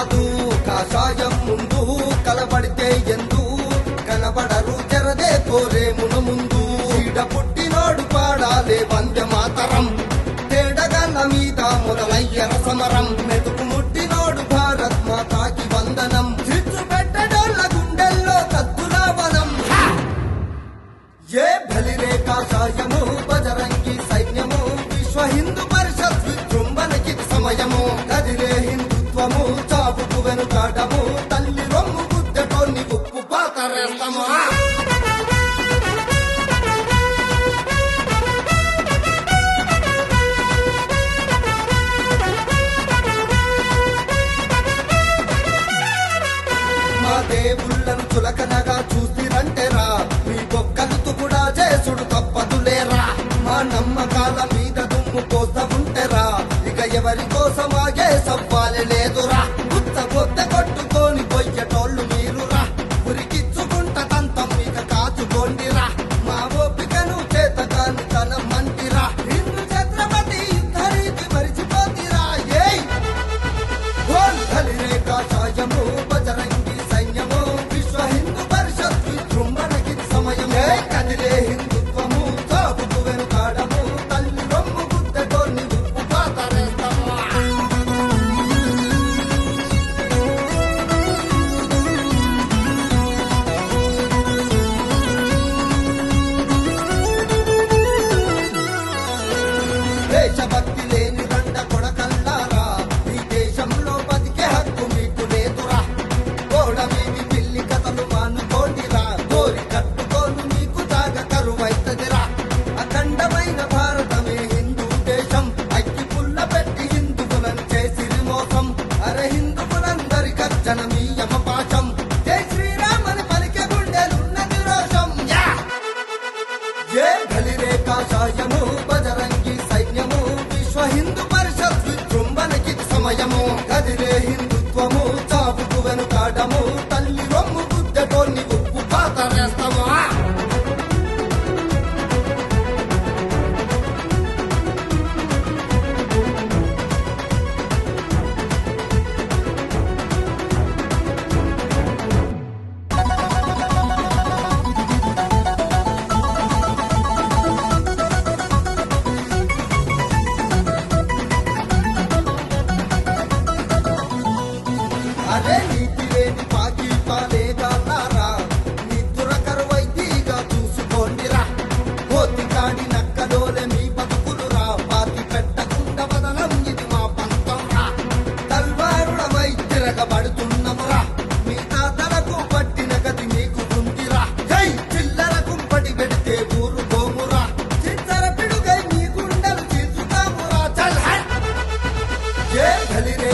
కాదు కాషాయం ముందు కలబడితే ఎందు? కనబడరు జరదే కోరేమున ముందు. ఈడ పుట్టినోడు పాడాలే వంద్య మాతరం. తేడగల మీద మొదలయ్యర సమరం. మెతుకు ముట్టినో వేస్తాము మా దేవుళ్ళను చులకనగా చూసిరంటేరా మీ బొక్కలతో కూడా చేసుడు తప్పదులేరా. మా నమ్మకాల మీద దుమ్ము కోసం కోసముంటేరా ఇక ఎవరి కోసమాగే సవ్వాలి Hallelujah. అదే నీతి లేని పాకిస్తానే కాదారా నిద్ర కరువైతీగా చూసుకోండిరా. కోతి కాడి మీ బతుకులు పాతి పెట్టకుండా బదలం ఇది మా పంతం రా తల్వారుడమై మీ తాతలకు పట్టిన గతి మీకు ఉందిరా. హై చిల్లర కుంపటి పెడితే ఊరుకోమురా చిత్తర పిడుగై మీ గుండెలు చీల్చుతామురా. చల్ హై! ఏ గలిరే